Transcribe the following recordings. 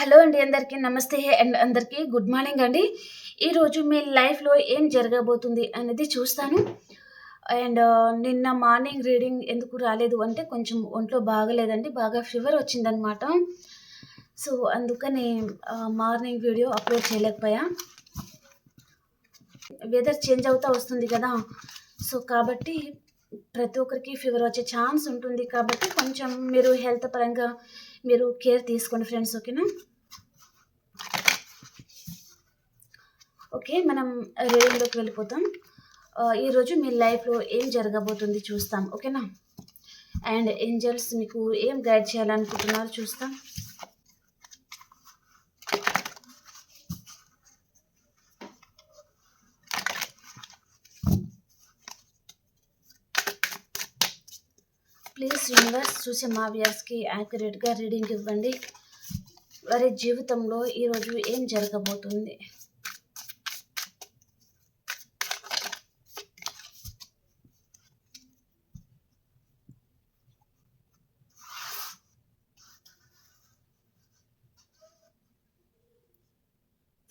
Hello అండి అందరికీ నమస్తే అండ్ అందరికీ గుడ్ మార్నింగ్ అండి. ఈరోజు మీ లైఫ్లో ఏం జరగబోతుంది అనేది చూస్తాను. అండ్ నిన్న మార్నింగ్ రీడింగ్ ఎందుకు రాలేదు అంటే కొంచెం ఒంట్లో బాగలేదండి బాగా ఫీవర్ వచ్చిందనమాట సో అందుకని మార్నింగ్ వీడియో అప్లోడ్ చేయలేకపోయా. వెదర్ చేంజ్ అవుతా వస్తుంది కదా. సో కాబట్టి ప్రతి ఒక్కరికి ఫీవర్ వచ్చే ఛాన్స్ ఉంటుంది. కాబట్టి కొంచెం మీరు హెల్త్ పరంగా మీరు కేర్ తీసుకోండి ఫ్రెండ్స్ ఓకేనా ఓకే మనం రీడింగ్లోకి వెళ్ళిపోతాం. ఈరోజు మీ లైఫ్లో ఏం జరగబోతుంది చూస్తాం ఓకేనా అండ్ ఏంజల్స్ మీకు ఏం గైడ్ చేయాలనుకుంటున్నారో చూస్తాం. ప్లీజ్ యూనివర్స్ చూసే మా వ్యూయర్స్కి యాక్యురేట్గా రీడింగ్ ఇవ్వండి. వారి జీవితంలో ఈరోజు ఏం జరగబోతుంది?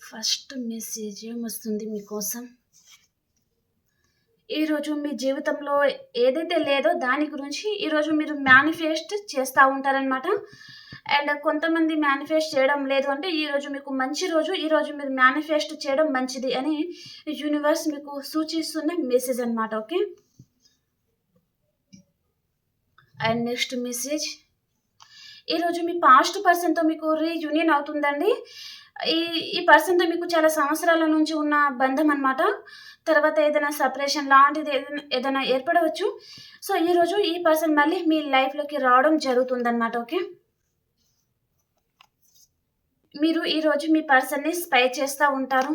ఫస్ట్ మెసేజ్ ఏమొస్తుంది మీకోసం? ఈరోజు మీ జీవితంలో ఏదైతే లేదో దాని గురించి ఈరోజు మీరు మేనిఫెస్ట్ చేస్తూ ఉంటారనమాట అండ్ కొంతమంది మేనిఫెస్ట్ చేయడం లేదు అంటే ఈరోజు మీకు మంచి రోజు ఈరోజు మీరు మేనిఫెస్ట్ చేయడం మంచిది అని యూనివర్స్ మీకు సూచిస్తున్న మెసేజ్ అనమాట ఓకే అండ్ నెక్స్ట్ మెసేజ్ ఈరోజు మీ పాస్ట్ పర్సన్తో మీకు రీయూనియన్ అవుతుందండి. ఈ ఈ పర్సన్తో మీకు చాలా సంవత్సరాల నుంచి ఉన్న బంధం అనమాట తర్వాత ఏదైనా సపరేషన్ లాంటిది ఏదైనా ఏదైనా ఏర్పడవచ్చు. సో ఈరోజు ఈ పర్సన్ మళ్ళీ మీ లైఫ్లోకి రావడం జరుగుతుందన్నమాట ఓకే? మీరు ఈరోజు మీ పర్సన్ని స్పై చేస్తూ ఉంటారు.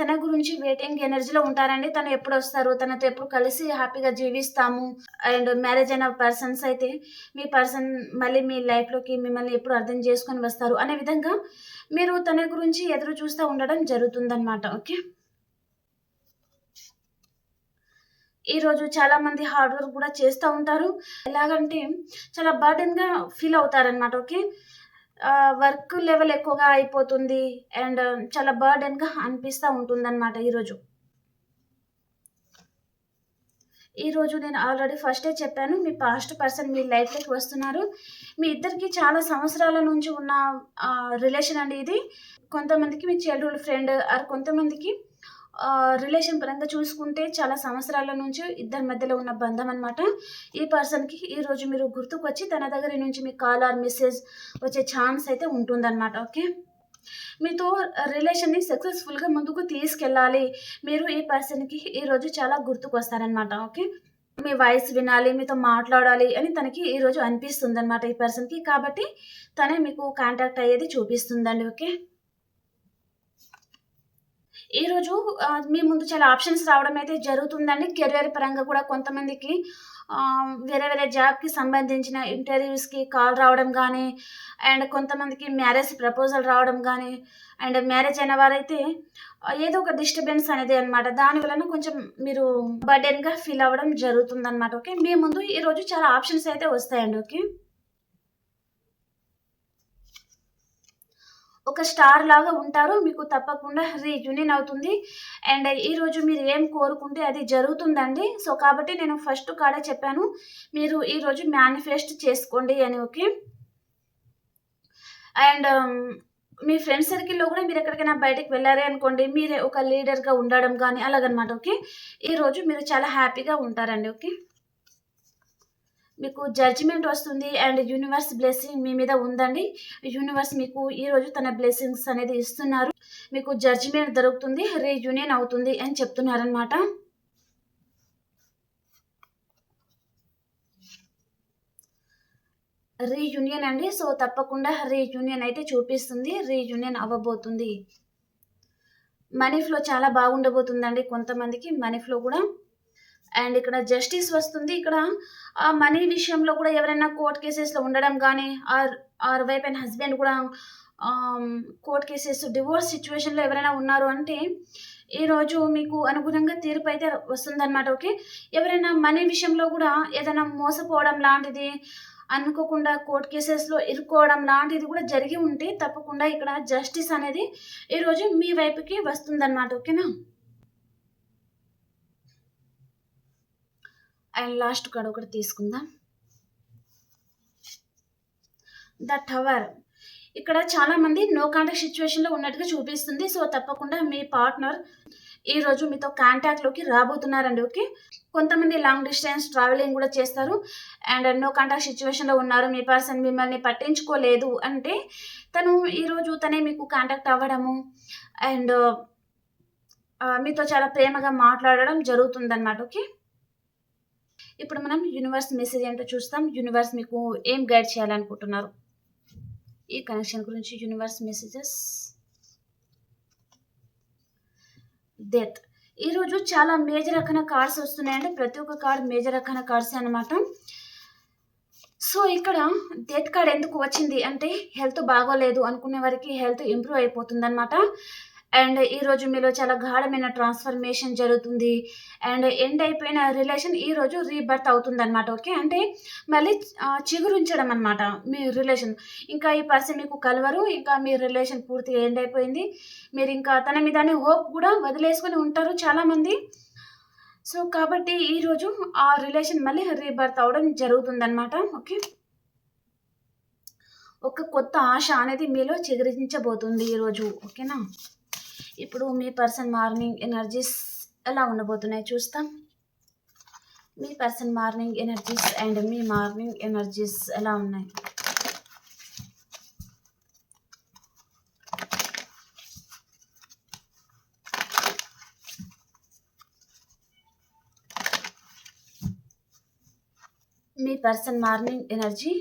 తన గురించి వెయిటింగ్ ఎనర్జీలో ఉంటారండి. తను ఎప్పుడు వస్తారు? తనతో ఎప్పుడు కలిసి హ్యాపీగా జీవిస్తాము? అండ్ మ్యారేజ్ అయిన పర్సన్స్ అయితే మీ పర్సన్ మళ్ళీ మీ లైఫ్లోకి మిమ్మల్ని ఎప్పుడు అర్థం చేసుకొని వస్తారు? అనే విధంగా మీరు తన గురించి ఎదురు చూస్తూ ఉండడం జరుగుతుందన్నమాట. ఓకే? ఈరోజు చాలామంది హార్డ్ వర్క్ కూడా చేస్తూ ఉంటారు. ఎలాగంటే చాలా బర్డెన్గా ఫీల్ అవుతారనమాట ఓకే? వర్క్ లెవెల్ ఎక్కువగా అయిపోతుంది అండ్ చాలా బర్డెన్గా అనిపిస్తూ ఉంటుందన్నమాట ఈరోజు. ఈరోజు నేను ఆల్రెడీ ఫస్టే చెప్పాను మీ పాస్ట్ పర్సన్ మీ లైఫ్లోకి వస్తున్నారు. మీ ఇద్దరికి చాలా సంవత్సరాల నుంచి ఉన్న రిలేషన్ అండి ఇది. కొంతమందికి మీ చైల్డ్హుడ్ ఫ్రెండ్ ఆర్ కొంతమందికి రిలేషన్ పరంగా చూసుకుంటే చాలా సంవత్సరాల నుంచి ఇద్దరి మధ్యలో ఉన్న బంధం అనమాట ఈ పర్సన్కి ఈరోజు మీరు గుర్తుకు వచ్చి తన దగ్గర నుంచి మీ కాల్ ఆర్ మెసేజ్ వచ్చే ఛాన్స్ అయితే ఉంటుందన్నమాట ఓకే మీతో రిలేషన్ని సక్సెస్ఫుల్గా ముందుకు తీసుకెళ్ళాలి. మీరు ఈ పర్సన్కి ఈరోజు చాలా గుర్తుకు వస్తారనమాట ఓకే మీ వాయిస్ వినాలి మీతో మాట్లాడాలి అని తనకి ఈరోజు అనిపిస్తుంది అనమాట ఈ పర్సన్కి కాబట్టి తనే మీకు కాంటాక్ట్ అయ్యేది చూపిస్తుందండి ఓకే ఈరోజు మీ ముందు చాలా ఆప్షన్స్ రావడం అయితే జరుగుతుందండి. కెరియర్ పరంగా కూడా కొంతమందికి వేరే వేరే జాబ్కి సంబంధించిన ఇంటర్వ్యూస్కి కాల్ రావడం కానీ అండ్ కొంతమందికి మ్యారేజ్ ప్రపోజల్ రావడం కానీ అండ్ మ్యారేజ్ అయిన వారైతే ఏదో ఒక డిస్టర్బెన్స్ అనేది అనమాట దాని వలన కొంచెం మీరు బర్డెన్గా ఫీల్ అవ్వడం జరుగుతుంది అనమాట ఓకే? మీ ముందు ఈరోజు చాలా ఆప్షన్స్ అయితే వస్తాయండి. ఓకే? ఒక స్టార్ లాగా ఉంటారు. మీకు తప్పకుండా రీయూనియన్ అవుతుంది. అండ్ ఈరోజు మీరు ఏం కోరుకుంటే అది జరుగుతుందండి. సో కాబట్టి నేను ఫస్ట్ కాడే చెప్పాను. మీరు ఈరోజు మేనిఫెస్ట్ చేసుకోండి అని ఓకే? అండ్ మీ ఫ్రెండ్స్ సర్కిల్లో కూడా మీరు ఎక్కడికైనా బయటకు వెళ్ళారే అనుకోండి మీరే ఒక లీడర్గా ఉండడం కానీ అలాగనమాట ఓకే? ఈరోజు మీరు చాలా హ్యాపీగా ఉంటారండి ఓకే? మీకు జడ్జిమెంట్ వస్తుంది అండ్ యూనివర్స్ బ్లెస్సింగ్ మీ మీద ఉందండి. యూనివర్స్ మీకు ఈరోజు తన బ్లెస్సింగ్స్ అనేది ఇస్తున్నారు. మీకు జడ్జిమెంట్ దొరుకుతుంది రీయూనియన్ అవుతుంది అని చెప్తున్నారనమాట రీయూనియన్ అండి. సో తప్పకుండా రీయూనియన్ అయితే చూపిస్తుంది రీయూనియన్ అవ్వబోతుంది. మనీ ఫ్లో చాలా బాగుండబోతుందండి కొంతమందికి మనీ ఫ్లో కూడా. అండ్ ఇక్కడ జస్టిస్ వస్తుంది. ఇక్కడ ఆ మనీ విషయంలో కూడా ఎవరైనా కోర్ట్ కేసెస్లో ఉండడం కానీ or or wife and husband కూడా కోర్ట్ కేసెస్ డివోర్స్ సిచ్యువేషన్లో ఎవరైనా ఉన్నారు అంటే ఈరోజు మీకు అనుగుణంగా తీర్పు అయితే వస్తుందన్నమాట ఓకే? ఎవరైనా మనీ విషయంలో కూడా ఏదైనా మోసపోవడం లాంటిది అనుకోకుండా కోర్ట్ కేసెస్లో ఇరుక్కోవడం లాంటిది కూడా జరిగి ఉంటే తప్పకుండా ఇక్కడ జస్టిస్ అనేది ఈరోజు మీ వైపుకి వస్తుందన్నమాట ఓకేనా? అండ్ లాస్ట్ కార్డ్ ఒకటి తీసుకుందాం. The tower. ఇక్కడ చాలా మంది నో కాంటాక్ట్ సిచ్యువేషన్లో ఉన్నట్టుగా చూపిస్తుంది. సో తప్పకుండా మీ పార్ట్నర్ ఈరోజు మీతో కాంటాక్ట్లోకి రాబోతున్నారండి ఓకే? కొంతమంది లాంగ్ డిస్టెన్స్ ట్రావెలింగ్ కూడా చేస్తారు. అండ్ నో కాంటాక్ట్ సిచ్యువేషన్లో ఉన్నారు. మీ పర్సన్ మిమ్మల్ని పట్టించుకోలేదు అంటే తను ఈరోజు తనే మీకు కాంటాక్ట్ అవ్వడము అండ్ మీతో చాలా ప్రేమగా మాట్లాడడం జరుగుతుందన్నమాట ఓకే? ఇప్పుడు మనం యూనివర్స్ మెసేజ్ ఏంటో చూస్తాం. యూనివర్స్ మీకు ఏం గైడ్ చేయాలనుకుంటున్నారు? ఈ కనెక్షన్ గురించి యూనివర్స్ మెసేజెస్ డెత్ ఈరోజు చాలా మేజర్ రకమైన కార్డ్స్ వస్తున్నాయండి. ప్రతి ఒక్క కార్డ్ మేజర్ రకమైన కార్డ్స్ అనమాట సో ఇక్కడ డెత్ కార్డ్ ఎందుకు వచ్చింది అంటే హెల్త్ బాగోలేదు. అనుకునే వారికి హెల్త్ ఇంప్రూవ్ అయిపోతుంది అనమాట అండ్ ఈరోజు మీలో చాలా గాఢమైన ట్రాన్స్ఫర్మేషన్ జరుగుతుంది. అండ్ ఎండ్ అయిపోయిన రిలేషన్ ఈరోజు రీబర్త్ అవుతుంది అనమాట ఓకే? అంటే మళ్ళీ ఆ, చిగురించడం అనమాట మీ రిలేషన్. ఇంకా ఈ పర్సన్ మీకు కలవరు ఇంకా మీ రిలేషన్ పూర్తిగా ఎండ్ అయిపోయింది. మీరు ఇంకా తన మీదనే హోప్ కూడా వదిలేసుకొని ఉంటారు చాలామంది. సో కాబట్టి ఈరోజు ఆ రిలేషన్ మళ్ళీ రీబర్త్ అవడం జరుగుతుందన్నమాట ఓకే? ఒక కొత్త ఆశ అనేది మీలో చిగురించబోతుంది ఈరోజు ఓకేనా? ఇప్పుడు మీ పర్సన్ మార్నింగ్ ఎనర్జీస్ ఎలా ఉండబోతున్నాయి చూస్తాం. మీ పర్సన్ మార్నింగ్ ఎనర్జీస్ అండ్ మీ మార్నింగ్ ఎనర్జీస్ ఎలా ఉన్నాయి. మీ పర్సన్ మార్నింగ్ ఎనర్జీ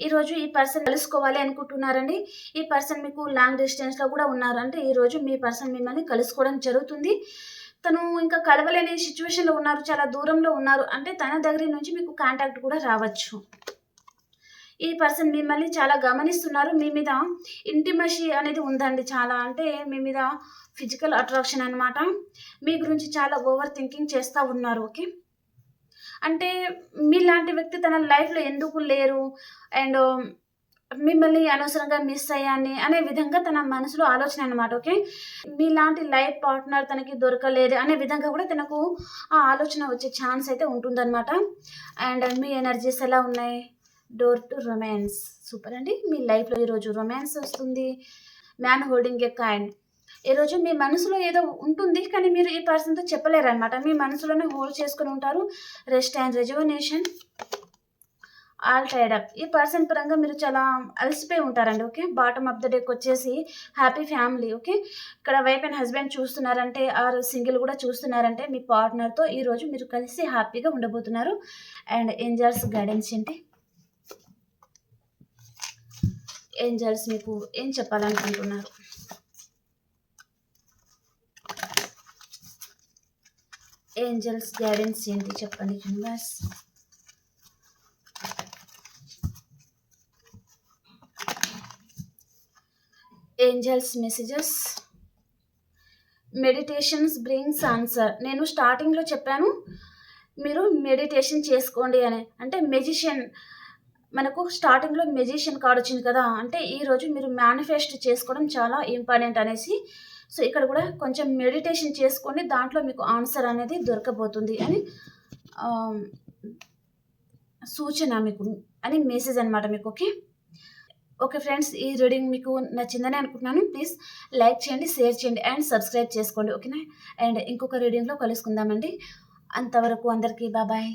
ఈరోజు ఈ పర్సన్ కలుసుకోవాలి అనుకుంటున్నారండి. ఈ పర్సన్ మీకు లాంగ్ డిస్టెన్స్లో కూడా ఉన్నారు అంటే ఈరోజు మీ పర్సన్ మిమ్మల్ని కలుసుకోవడం జరుగుతుంది. తను ఇంకా కలవలేని సిచ్యువేషన్లో ఉన్నారు చాలా దూరంలో ఉన్నారు. అంటే తన దగ్గర నుంచి మీకు కాంటాక్ట్ కూడా రావచ్చు. ఈ పర్సన్ మిమ్మల్ని చాలా గమనిస్తున్నారు. మీ మీద ఇంటిమసీ అనేది ఉందండి చాలా. అంటే మీ మీద ఫిజికల్ అట్రాక్షన్ అనమాట మీ గురించి చాలా ఓవర్ థింకింగ్ చేస్తూ ఉన్నారు ఓకే? అంటే మీలాంటి వ్యక్తి తన లైఫ్లో ఎందుకు లేరు? అండ్ మిమ్మల్ని అనవసరంగా మిస్ అయ్యాన్ని అనే విధంగా తన మనసులో ఆలోచన అనమాట ఓకే? మీలాంటి లైఫ్ పార్ట్నర్ తనకి దొరకలేదు అనే విధంగా కూడా తనకు ఆ ఆలోచన వచ్చే ఛాన్స్ అయితే ఉంటుందన్నమాట. అండ్ మీ ఎనర్జీస్ ఎలా ఉన్నాయి? Door to romance. సూపర్ అండి. మీ లైఫ్లో ఈరోజు రొమాన్స్ వస్తుంది. Man holding a kind. ఈరోజు మీ మనసులో ఏదో ఉంటుంది కానీ మీరు ఈ పర్సన్తో చెప్పలేరు అనమాట మీ మనసులోనే హోల్డ్ చేసుకుని ఉంటారు. Rest and rejuvenation all tied up up. ఈ పర్సన్ పరంగా మీరు చాలా అలసిపోయి ఉంటారండి ఓకే? బాటమ్ ఆఫ్ ద డేకి వచ్చేసి హ్యాపీ ఫ్యామిలీ ఓకే? ఇక్కడ వైఫ్ అండ్ హస్బెండ్ చూస్తున్నారంటే ఆర్ సింగిల్ కూడా చూస్తున్నారంటే మీ పార్ట్నర్తో ఈరోజు మీరు కలిసి హ్యాపీగా ఉండబోతున్నారు. అండ్ ఏంజల్స్ గైడెన్స్ ఏంటి? ఏంజల్స్ మీకు ఏం చెప్పాలనుకుంటున్నారు? ఏంజల్స్ గైడెన్స్ ఏంటి చెప్పండి universe angels messages meditations brings answer నేను స్టార్టింగ్లో చెప్పాను మీరు మెడిటేషన్ చేసుకోండి అని. అంటే మెజిషియన్ మనకు స్టార్టింగ్లో మెజిషియన్ కార్డ్ వచ్చింది కదా అంటే ఈరోజు మీరు మేనిఫెస్ట్ చేసుకోవడం చాలా ఇంపార్టెంట్ అనేసి సో ఇక్కడ కూడా కొంచెం మెడిటేషన్ చేసుకోండి దాంట్లో మీకు ఆన్సర్ అనేది దొరకబోతుంది అని సూచన మీకు అని మెసేజ్ అనమాట మీకు ఓకే ఓకే ఫ్రెండ్స్ ఈ రీడింగ్ మీకు నచ్చిందని అనుకుంటున్నాను. ప్లీజ్ లైక్ చేయండి షేర్ చేయండి అండ్ సబ్స్క్రైబ్ చేసుకోండి ఓకేనా అండ్ ఇంకొక రీడింగ్లో కలుసుకుందామండి. అంతవరకు అందరికీ బాబాయ్